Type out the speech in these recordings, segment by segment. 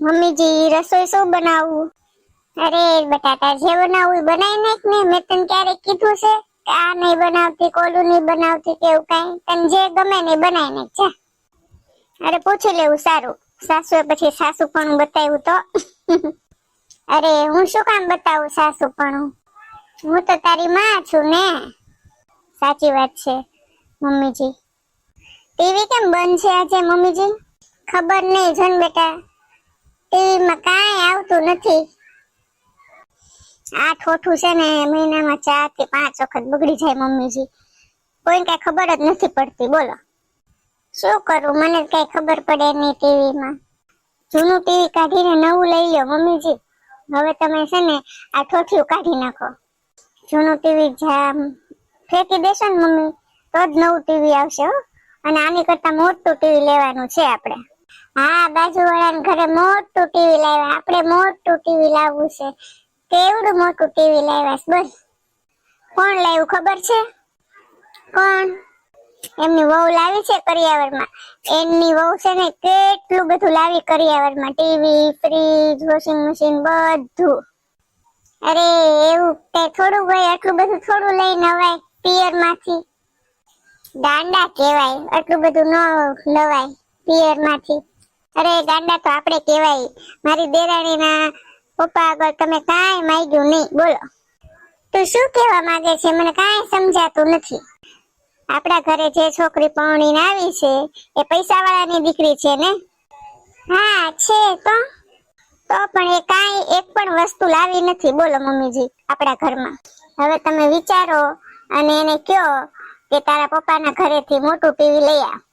મમ્મીજી, રસોઈ શું બનાવવું? અરે, બટાટા જે બનાવવું બનાવી નાખ ને. મેં તને ક્યારેક કીધું છે કે આ નહીં બનાવતી કોલું નહીં બનાવતી, કે એવું કાંઈ. તને જે ગમે ને બનાવી નાખ, જા. અરે, પૂછી લેવું સારું. સાસુએ પછી સાસુ પણ બતાવ્યું તો. અરે, હું શું કામ બતાવું સાસુ પણ હું તો તારી માં છું ને. સાચી વાત છે, મમ્મીજી. ટીવી કેમ બંધ છે આજે, મમ્મીજી? ખબર નહીં, જન બેટા. ટીવીમાં કાંઈ આવતું નથી. આ ઠોઠું છે ને, મહિનામાં ચાર કે પાંચ વખત બગડી જાય મમ્મીજી. કોઈ કઈ ખબર જ નથી પડતી, બોલો. શું કરું? મને કઈ ખબર પડે નહીં ટીવીમાં. જૂનું ટીવી કાઢીને નવું લઈ લો મમ્મીજી. હવે તમે છે ને, આ ઠોઠિયું કાઢી નાખો. જૂનું ટીવી જામ ફેંકી દેશો ને મમ્મી, તો જ નવું ટીવી આવશે હો. અને આની કરતા મોટું ટીવી લેવાનું છે આપણે. હા, બાજુવાળાના ઘરે મોટું ટીવી લાવ્યા. આપણે મોટું ટીવી લાવવું છે. કેવડું મોટું ટીવી લાવ્યા છે? બોલ. કોણ લાવ્યું ખબર છે? કોણ? એમની વહુ લાવી છે કરિયાવરમાં. એમની વહુ છે ને કેટલું બધું લાવી કરિયાવરમાં. ટીવી ફ્રીજ વોશિંગ મશીન બધું. અરે, એવું કઈ થોડું ભાઈ આટલું બધું થોડું લઈને અવાય પિયરમાંથી ગાંડા કહેવાય, આટલું બધું ન લવાય પિયરમાંથી અરે ગાંડા તો આપણે કહેવાય. મારી દેરાણીના પપ્પા આગળ તમે કાંઈ માંગ્યું નહીં. બોલો. તું શું કહેવા માંગે છે? મને કાંઈ સમજાતું નથી. આપણા ઘરે જે છોકરી પરણીને આવી છે, એ પૈસાવાળાની દીકરી છે ને? હા, છે તો? તો પણ એ કાંઈ એક પણ વસ્તુ લાવી નથી. બોલો મમ્મીજી, આપણા ઘરમાં. હવે તમે વિચારો અને એને કહો કે તારા પપ્પાના ઘરેથી મોટું ટીવી લઈ આવ.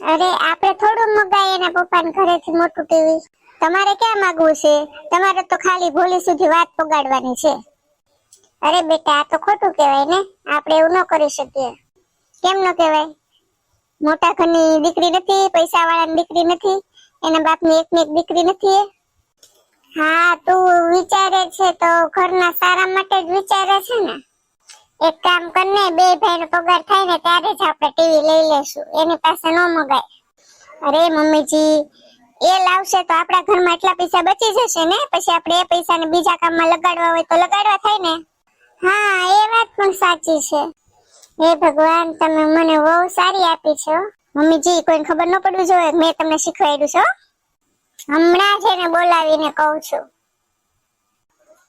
અરે આપણે થોડું મગાય એના પપ્પાના ઘરેથી મોટું ટીવી. તમારે ક્યાં માંગવું છે? તમારે તો ખાલી ભોલી સુધી વાત પગાડવાની છે. અરે બેટા, આ તો ખોટું કહેવાય ને. આપણે એવું ન કરી શકીએ. કેમ ન કહેવાય? મોટા ઘરની દીકરી નથી પૈસા વાળાની દીકરી નથી, એના બાપની એક ને એક દીકરી નથી હા, તું વિચારે છે તો ઘરના સારા માટે જ વિચારે છે ને. એક કામ કરને, બે ભાઈનો પગાર થાય ને ત્યારે જ આપણે ટીવી લઈ લેશું. એની પાસે ન મગાય. અરે મમ્મીજી, એ લાવશે તો આપણા ઘરમાં એટલા પૈસા બચી જશે ને? પછી આપણે એ પૈસાને બીજા કામમાં લગાડવા હોય તો લગાડવા થાય ને? હા, એ વાત પણ સાચી છે. હે ભગવાન, તમે મને બહુ સારી આપી છે. મમ્મીજી, કોઈને ખબર ન પડવી જોઈએ મેં તમને શીખવાડ્યું છે હમણાં જ એને બોલાવીને કહું છું.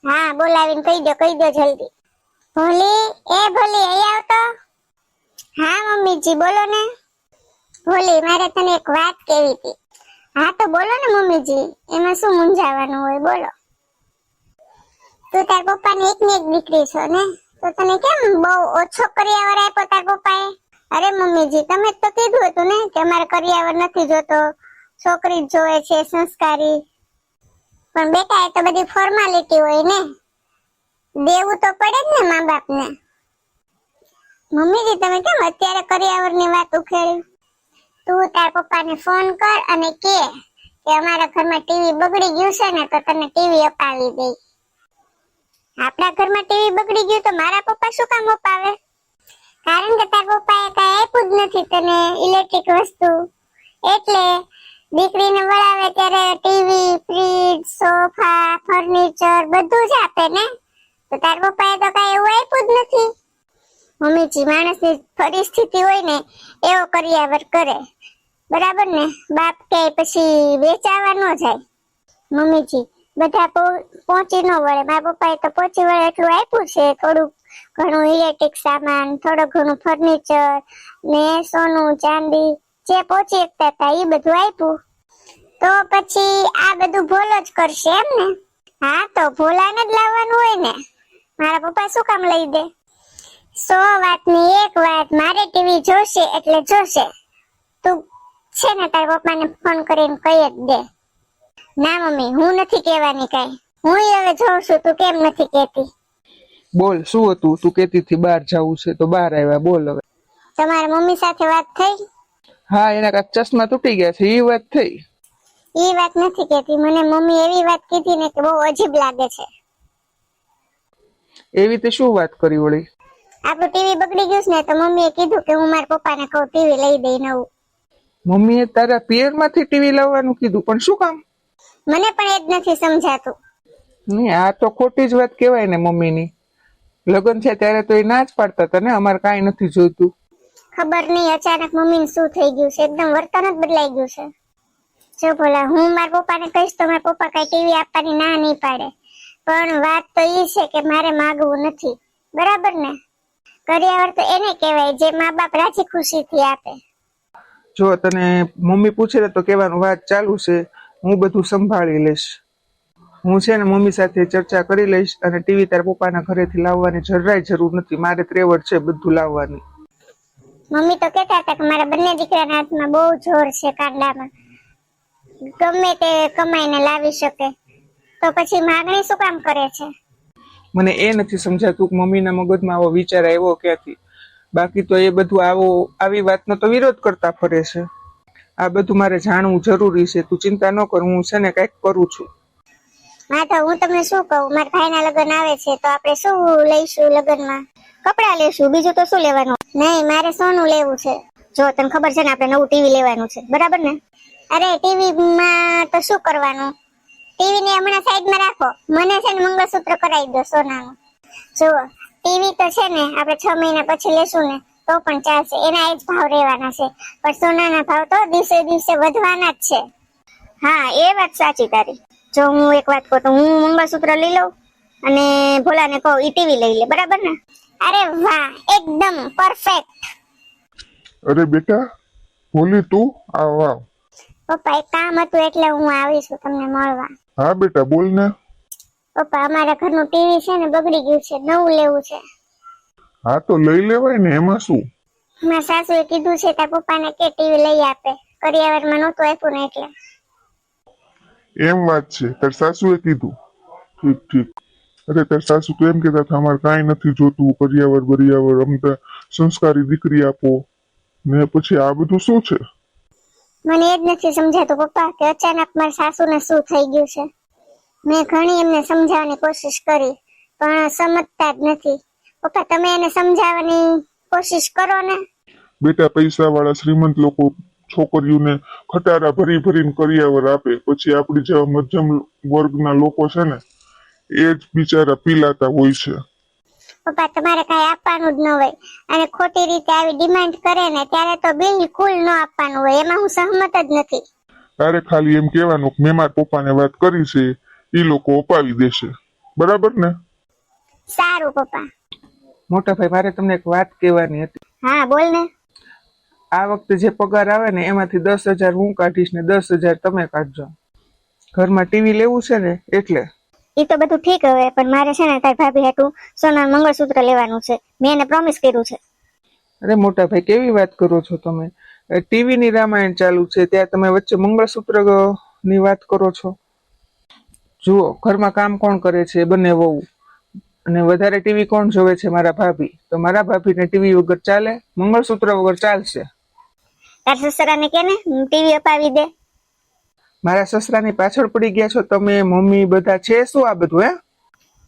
હા, બોલાવીને કહી દો કહી દો જલ્દી. ભોલી, એ ભોલી, અહીં આવતો? હા, મમ્મીજી, બોલો ને. ભોલી, મારે તને એક વાત કેવી હતી. હા, તો બોલો ને, મમ્મીજી, એમાં શું મૂંઝાવાનું હોય, બોલો. તું તાર પપ્પાની એક ને એક દીકરી છો ને? તો તને કેમ બહુ ઓછો કરિયાવર આપ્યો તાર પપ્પાએ? અરે, મમ્મીજી, તમે જ તો કીધું હતું ને કે અમારે કરિયાવર નથી જોતો. છોકરી જ જોવે છે, સંસ્કારી. પણ બેટા, એ તો બધી ફોર્માલિટી હોય ને. દેવું તો પડે જ ને મા બાપને મમ્મીજી, તમે કેમ અત્યારે કરિયાવરની વાત ઉખેડી? તું તાર પપ્પાને ફોન કર અને કે કે અમારા ઘરમાં ટીવી બગડી ગયું છે ને તો તને ટીવી અપાવી દઈ. આપણા ઘરમાં ટીવી બગડી ગયું તો મારા પપ્પા શું કામ અપાવે? કારણ કે તાર પપ્પાએ કઈ આપ્યું જ નથી તને ઇલેક્ટ્રિક વસ્તુ. એટલે દીકરીને વળાવે ત્યારે ટીવી, ફ્રીજ, સોફા, ફર્નિચર બધું જ આપે ને? તો તાર પપ્પાએ તો કઈ એવું આપ્યું જ નથી. મમ્મીજી, માણસની પરિસ્થિતિ હોય ને, એવો કરિયાવર કરે. બરાબર ને? બાપ કે પછી વેચાવા ન જાય. મમ્મીજી, બધા પહોંચી ન વળે. મારા પપ્પાએ તો પહોંચી વળે એટલું આપ્યું છે. થોડુંક ઘણું ઇલેક્ટ્રિક સામાન, થોડું ઘણું ફર્નિચર ને સોનું, ચાંદી, જે પહોંચી શકતા હતા એ બધું આપ્યું. તો પછી આ બધું ભોલો જ કરશે એમ ને? હા, તો ભોલાને જ લાવવાનું હોય ને? મારા પપ્પા શું કામ લઈ દે? સો વાતની એક વાત મારે ટીવી જોશે એટલે જોશે. તું છે ને તારા પપ્પાને ફોન કરીને કહી જ દે. ના મમ્મી હું નથી કહેવાની કાંઈ. હું હવે જોઉં છું તું કેમ નથી કહેતી? બોલ શું હતું? તું કેતી થી બહાર જવું છે તો બહાર આવ્યા બોલ હવે. તમારા મમ્મી સાથે વાત થઈ? હા એના કાંઈક ચશ્મા તૂટી ગયા છે એ વાત થઈ. એ વાત નથી કહેતી. મને મમ્મી એવી વાત કીધી ને કે બહુ અજીબ લાગે છે. એવી રીતે શું વાત કરી વળી? આપણું ટીવી બગડી ગયું છે ને તો મમ્મીએ કીધું કે હું મારા પપ્પાને કહું ટીવી લઈ દઈ નવું. મમ્મીએ તારા પિયરમાંથી ટીવી લાવવાનું કીધું પણ શું કામ? મને પણ એ જ નથી સમજાતું. નહીં આ તો ખોટી જ વાત કહેવાય ને મમ્મીની. લગ્ન છે ત્યારે તો એ ના જ પાડતા હતા ને અમારે કાંઈ નથી જોઈતું. ખબર નહીં અચાનક મમ્મીને શું થઈ ગયું છે? એકદમ વર્તન જ બદલાઈ ગયું છે. જો ભોલા હું મારા પપ્પાને કહીશ તો મારા પપ્પા કઈ ટીવી આપવાની ના નહીં પાડે. પણ વાત તો એ છે કે મારે માગવું નથી. બરાબર ને? કરિયાવર તો એને કહેવાય જે મા બાપ રાજી ખુશીથી આપે. જો તને મમ્મી પૂછે ને તો કહેવાનું વાત ચાલુ છે હું બધું સંભાળી લઈશ. હું છે ને મમ્મી સાથે ચર્ચા કરી લઈશ અને ટીવી તાર પપ્પાના ઘરેથી લાવવાની જરાય જરૂર નથી. મારે ત્રેવડ છે બધું લાવવાની. મમ્મી તો કહેતા હતા કે મારા બંને દીકરાના હાથમાં બહુ જોર છે કાંડામાં. ગમે તે કમાઈને લાવી શકે. તો પછી માગણી શું કામ કરે છે? મને એ નથી સમજાતું કે મમ્મીના મગજમાં આવો વિચાર આવ્યો ક્યાંથી? બાકી તો એ બધું આવો આવી વાતનો તો વિરોધ કરતા ફરે છે. આ બધું મારે જાણવું જરૂરી છે. તું ચિંતા ન કર હું છે ને કંઈક કરું છું. માતા હું તમને શું કહું? મારા ભાઈના લગ્ન આવે છે તો આપણે શું લઈશું લગ્નમાં? કપડા લેશું બીજું તો શું લેવાનું? નહીં મારે સોનું લેવું છે. જો તને ખબર છે ને આપણે નવું ટીવી લેવાનું છે. બરાબર ને? અરે ટીવી માં તો શું કરવાનું? ટીવી ને હમણાં સાઈડમાં રાખો. મને છે ને મંગળસૂત્ર કરાવી દો સોનાનું. જુઓ ટીવી તો છે ને આપણે છ મહિના પછી લેશું ને તો પણ ચાલશે. એના એ જ ભાવ રહેવાના છે. પણ સોનાના ભાવ તો દિવસે દિવસે વધવાના જ છે. હા એ વાત સાચી તારી. જો હું એક વાત કહું તો હું મંગળસૂત્ર લઈ લઉં અને ભોલાને કહું ઈ ટીવી લઈ લે. બરાબર ને? અરે વાહ એકદમ પરફેક્ટ અરે બેટા ભોલી તું? આવ આવ. પપ્પા એક કામ હતું એટલે હું આવીશું તમને મળવા. હા બેટા બોલ ને. પપ્પા અમારા ઘરનું ટીવી છે ને બગડી ગયું છે નવું લેવું છે. હા તો લઈ લેવાય ને એમાં શું? મારા સાસુએ કીધું છે તાર પપ્પાને કે ટીવી લઈ આપે. કરિયાવરમાં નહોતું આપ્યું ને એટલે. એમ વાત છે. તાર સાસુએ કીધું. ઠીક ઠીક. અરે તાર સાસુ તો એમ કહેતા હતા અમારે કાંઈ નથી જોતું કરિયાવર બરિયાવર અમને સંસ્કારી દીકરી આપો. ને પછી આ બધું શું છે? મને એ જ નથી સમજાતું, પપ્પા, કે અચાનક મારા સાસુને શું થઈ ગયું છે? મેં ઘણી એમને સમજાવવાની કોશિશ કરી, પણ સમજતા જ નથી. પપ્પા, તમે એને સમજાવવાની કોશિશ કરો ને. બેટા પૈસા વાળા શ્રીમંત લોકો છોકરીઓને ખટારા ભરી ભરીને કરિયાવર આપે, પછી આપણી જેવા મધ્યમ વર્ગના લોકો છે ને, એ જ બિચારા પીલાતા હોય છે. પપ્પા તમારે કાંઈ આપવાનું જ ન હોય. અને ખોટી રીતે આવી ડિમાન્ડ કરે ને ત્યારે તો બિલકુલ ન આપવાનું હોય. એમાં હું સહમત જ નથી. તારે ખાલી એમ કહેવાનું કે મેં મારા પપ્પાને વાત કરી છે એ લોકો અપાવી દેશે. બરાબર ને? સારું પપ્પા. મોટા ભાઈ મારે તમને એક વાત કહેવાની હતી. હા બોલ ને. આ વખતે જે પગાર આવે ને એમાંથી દસ હજાર હું કાઢીશ ને દસ હજાર તમે કાઢજો. ઘરમાં ટીવી લેવું છે ને એટલે. એ તો બધું ઠીક હવે પણ મારે છે ને તારી ભાભી હાટું સોના મંગળસૂત્ર લેવાનું છે. મેં એને પ્રોમિસ કર્યું છે. અરે મોટા ભાઈ કેવી વાત કરો છો તમે? ટીવી ની રામાયણ ચાલુ છે ત્યાં તમે વચ્ચે મંગળસૂત્રની વાત કરો છો? જુઓ ઘરમાં કામ કોણ કરે છે બંને વહુ. અને વધારે ટીવી કોણ જોવે છે મારા ભાભી? તો મારા ભાભીને ટીવી વગર ચાલે મંગળસૂત્ર વગર ચાલશે. તાર સસરાને કે ને ટીવી અપાવી દે. મારા સસરાની પાછળ પડી ગયા છો તમે મમ્મી બધા છે શું આ બધું હે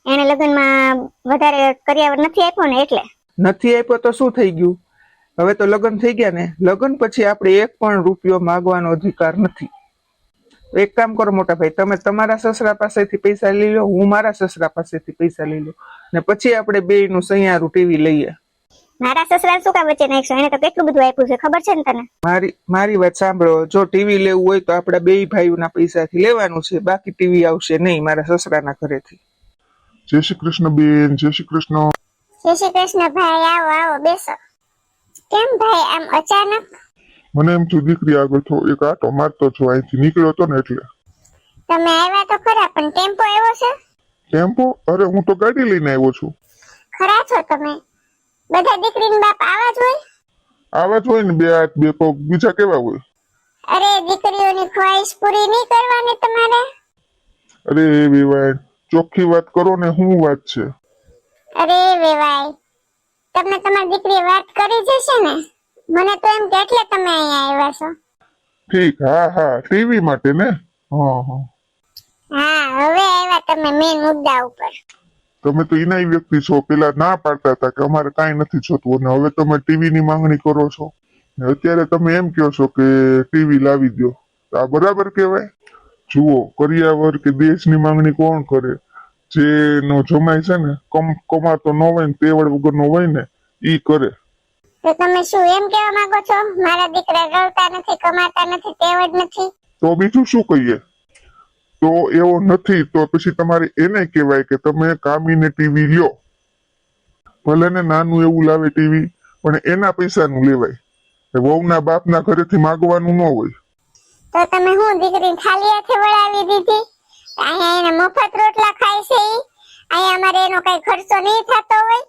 એને લગ્નમાં વધારે કર્યા નથી આપ્યો ને એટલે. નથી આપ્યો તો શું થઈ ગયું? હવે તો લગ્ન થઈ ગયા ને. લગ્ન પછી આપણે એક પણ રૂપિયો માગવાનો અધિકાર નથી. એક કામ કરો મોટા ભાઈ તમે તમારા સસરા પાસેથી પૈસા લઈ લો હું મારા સસરા પાસેથી પૈસા લઈ લો ને પછી આપણે બે નું સૈયારું ટીવી લઈએ. મારા સસરા શું કામ વચ્ચે નાખશો એને તો કેટલું બધું આપ્યું છે? ખબર છે ને તને? મારી મારી વાત સાંભળો. જો ટીવી લેવું હોય તો આપડા બે ભાઈઓના પૈસાથી લેવાનું છે. બાકી ટીવી આવશે નહીં મારા સસરાના ઘરેથી. જય શ્રી કૃષ્ણ બેન. જય શ્રી કૃષ્ણ. જય શ્રી કૃષ્ણ ભાઈ. આવો આવો બેસો. કેમ ભાઈ? આમ અચાનક? મને એમ થયું દીકરી આગળ થો એક આટો મારતો છો અહીંથી નીકળ્યો તો ને એટલે. તમે આવ્યા તો ખરા પણ ટેમ્પો આવ્યો છે? ટેમ્પો? અરે હું તો ગાડી લઈને આવ્યો છું. ખરા છો તમે? બધા દીકરીને બાપ આવા જ હોય? આવા જ હોય ને બે હાથ બે પગ બીજા કેવા હોય? અરે દીકરીઓની ખ્વાહિશ પૂરી નહીં કરવાની તમારે? અરે વેવાય ચોખ્ખી વાત કરો ને શું વાત છે? અરે વેવાય તમને તમારી દીકરી વાત કરી જશે ને? મને તો એમ કે એટલે તમે અહીંયા આવ્યા છો. ઠીક હા હા ટીવી માટે ને? હા હા. હા હવે આવ્યા તમે મેન મુદ્દા ઉપર. તમે તો એના વ્યક્તિ છો પેલા ના પાડતા હતા કે અમારે કાંઈ નથી જોતું અને હવે તમે ટીવી ની માંગણી કરો છો. અત્યારે તમે એમ કહો છો કે ટીવી લાવી દો આ બરાબર કહેવાય? જુઓ કરિયાવર કે દેશની માંગણી કોણ કરે? જેનો જમાય છે ને કમ કમાતો ન હોય ને તેવડ વગરનો હોય ને ઈ કરે. તો તમે શું એમ કહેવા માંગો છો? મારા દીકરા રડતા નથી કમાતા નથી તેવડ નથી? તો બીજું શું કહીએ? તો એવો નથી તો પછી તમારે એને કહેવાય કે તમે કામીને ટીવી લ્યો. ભલે ને નાનું એવું લાવે ટીવી પણ એના પૈસાનું લેવાય. વહુના બાપના ઘરેથી માગવાનું ન હોય. તો તમે હું દીકરી ખાલી હાથે વળાવી દીધી? અહીંયા એને મફત રોટલા ખાય છે અહીંયા અમારે એનો કઈ ખર્ચો નહીં થતો હોય.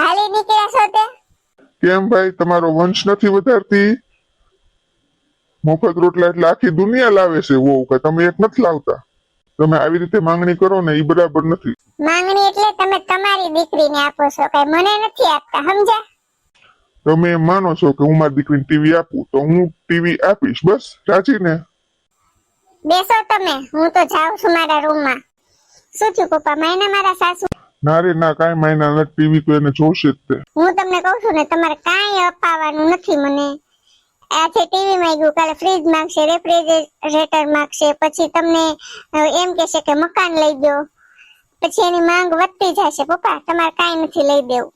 હાલી નીકળ્યા છો તે? કેમ ભાઈ તમારો વંશ નથી વધારતી? મફત રોટલા એટલે આખી દુનિયા લાવે છે વો કે તમે એક નથી લાવતા. તમે આવી રીતે માંગણી કરો ને એ બરાબર નથી. માંગણી એટલે તમે તમારી દીકરીને આપો છો કે મને નથી આપતા સમજ્યા? તમે માનો છો કે હું મારી દીકરીને ટીવી આપું તો હું ટીવી આપીશ બસ રાજી ને. બેસો તમે હું તો જાઉં છું મારા રૂમમાં. શું થયું પપ્પા માયના મારા સાસુ? ના રે ના કાંઈ માયના ટીવી તો એને જોશે જ તે. હું તમને કહું છું ને તમારે કાંઈ અપાવવાનું નથી મને. આજે ટીવી માંગ્યું. કાલે ફ્રીજ માંગશે રેફ્રિજરેટર માંગશે. પછી તમને એમ કહેશે કે મકાન લઈ દો પછી એની માંગ વધતી જશે. પપ્પા તમારે કાંઈ નથી લઈ દેવું.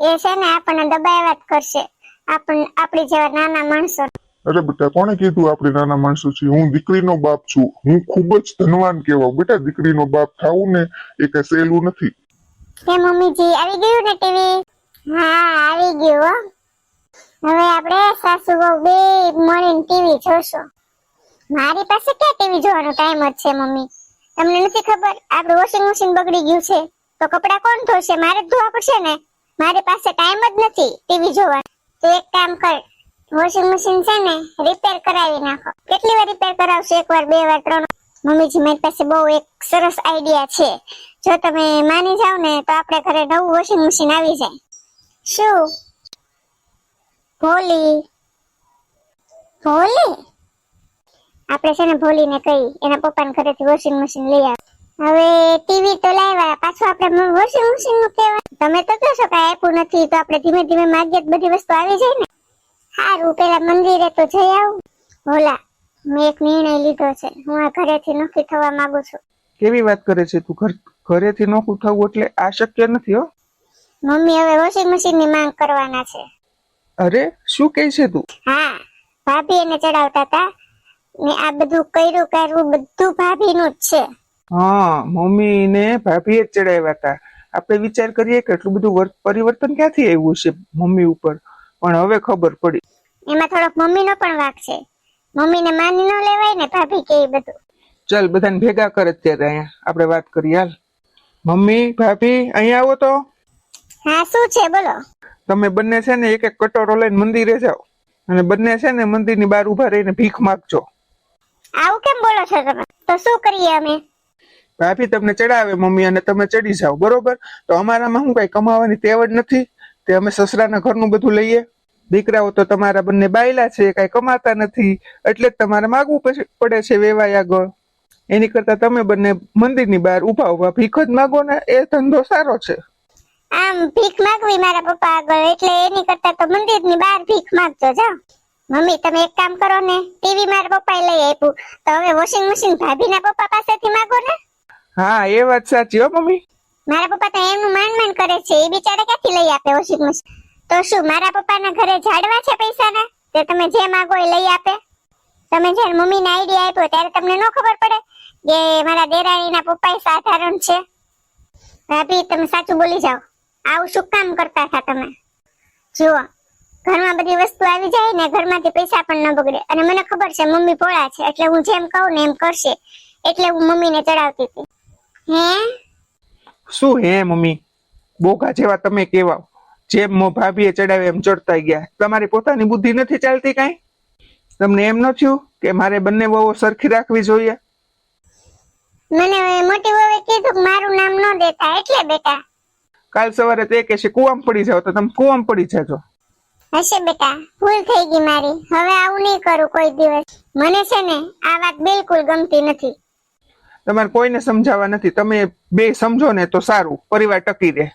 એ છે ને આપણને દબાવ્યા જ કરશે. આપણ આપણી જેવા નાના માણસો. અરે બેટા કોણે કીધું આપણે નાના માણસો છીએ હું દીકરીનો બાપ છું. હું ખૂબ જ ધનવાન કહેવાઉં. બેટા દીકરીનો બાપ થાવું ને એ કઈ સહેલું નથી. કે મમ્મીજી આવી ગયું ને ટીવી? હા આવી ગયું હો. હવે આપણે સાસુ વહુ બે મળીને ટીવી જોશું. મારી પાસે ક્યાં ટીવી જોવાનો ટાઈમ જ છે, મમ્મી? તમને નથી ખબર? આપણું વોશિંગ મશીન બગડી ગયું છે. તો કપડાં કોણ ધોશે? મારે જ ધોવા પડશે ને? મારી પાસે ટાઈમ જ નથી ટીવી જોવાનો. તો એક કામ કર વોશિંગ મશીન છે ને રિપેર કરાવી નાખો. કેટલી વાર રિપેર કરાવશો? એક વાર, બે વાર, ત્રણ? મમ્મીજી, મારી પાસે બહુ એક સરસ આઈડિયા છે. જો તમે માની જાવ ને, તો આપણે ઘરે નવું વોશિંગ મશીન આવી જાય. શું? ભોલી. ભોલી? આપણે છે ને ભોલીને કહી એના પપ્પાને ઘરેથી વોશિંગ મશીન લઈ આવે. હવે ટીવી તો લાવ્યા પાછું આપણે વોશિંગ મશીનનું કહેવાય. તમે તો કહો છો કે આપ્યું નથી તો આપણે ધીમે ધીમે માગીએ બધી વસ્તુ આવી જાય ને. સારું પેલા મંદિરે તો જઈ આવું. ભોલા મેં એક નિર્ણય લીધો છે. હું આ ઘરેથી નોખી થવા માંગુ છું. કેવી વાત કરે છે તું? ઘર ઘરેથી નોખું થવું એટલે આ શક્ય નથી હો. મમ્મી હવે વોશિંગ મશીનની માંગ કરવાના છે. અરે શું કહે છે તું? હા ભાભી એને ચડાવતા હતા. ને આ બધું કર્યું કરવું બધું ભાભીનું જ છે. હા મમ્મી ને ભાભીએ જ ચડાવ્યા હતા. આપણે વિચાર કરીએ કે એટલું બધું વર- પરિવર્તન ક્યાંથી આવ્યું છે મમ્મી ઉપર? પણ હવે ખબર પડી. એમાં થોડોક મમ્મીનો પણ વાક છે. મમ્મીને માની ન લેવાય ને ભાભી કે બધું. ચાલ બધાને ભેગા કર અત્યારે અહીંયા. આપણે વાત કરીએ હાલ. મમ્મી ભાભી અહીંયા આવો તો. હા શું છે? બોલો. તમે બંને છે ને એક એક કટોરો લઈને મંદિરે જાઓ. અને બંને છે ને મંદિરની બહાર ઊભા રહીને ભીખ માગજો. આવું કેમ બોલો છો તમે? તો શું કરીએ અમે? ભાભી તમને ચડાવે મમ્મી અને તમે ચડી જાઓ બરોબર? તો અમારામાં શું કઈ કમાવાની તેવડ નથી? તે અમે સસરાના ઘરનું બધું લઈએ. દીકરાઓ તો તમારા બંને બાયલા છે કઈ કમાતા નથી. એટલે જ તમારે માગવું પડે છે વેવાય આગળ. એની કરતા તમે બંને મંદિરની બહાર ઊભા ઊભા ભીખ જ માગો ને એ ધંધો સારો છે. આમ ભીખ માંગવી મારા પપ્પા આગળ એટલે એની કરતા તો મંદિરની બહાર ભીખ માંગજો જાઓ મમ્મી તમે એક કામ કરો ને ટીવી મારા પપ્પાએ લઈ આપ્યું. તો હવે વોશિંગ મશીન ભાભીના પપ્પા પાસેથી માંગો ને. હા એ વાત સાચી હો મમ્મી. મારા પપ્પા તો એમનું માંડ માંડ કરે છે એ બિચારા ક્યાંથી લઈ આપે વોશિંગ મશીન તો શું મારા પપ્પાના ઘરે ઝાડવા છે પૈસાના? તે તમે જે માંગો એ લઈ આપે. તમે જ્યારે મમ્મીને આઈડિયા આપ્યો ત્યારે તમને ન ખબર પડે કે મારા દેરાણીના પપ્પા સાધારણ છે. ભાભી તમે સાચું બોલી જાઓ. આવું શું કામ કરતા હતા તમે? જુઓ ઘરમાં બધી વસ્તુ આવી જાય ને ઘરમાંથી પૈસા પણ ન બગડે. અને મને ખબર છે મમ્મી ભોળા છે એટલે હું જેમ કહું ને એમ કરશે. એટલે હું મમ્મીને ચડાવતી હતી. હે? શું હે મમ્મી? બોગા જેવા તમે કેવા જેમ મો ભાભીએ ચડાવે એમ ચડતા ગયા. તમારી પોતાની બુદ્ધિ નથી ચાલતી કાંઈ? તમને એમ ન થયું કે મારે બંને વહુઓ સરખી રાખવી જોઈએ? મને મોટી વહુએ કીધું કે મારું નામ ન દેતા. એટલે બેટા કાલ સવારે તે કહેશે કુવામ પડી જાઓ તો તમે કુવામ પડી જાજો. હશે બેટા ભૂલ થઈ ગઈ મારી. હવે આવું નહીં કરું કોઈ દિવસ. મને છે ને આ વાત બિલકુલ ગમતી નથી. તમારે કોઈને સમજાવવા નથી. તમે બે સમજો ને તો સારું. પરિવાર ટકી રહે.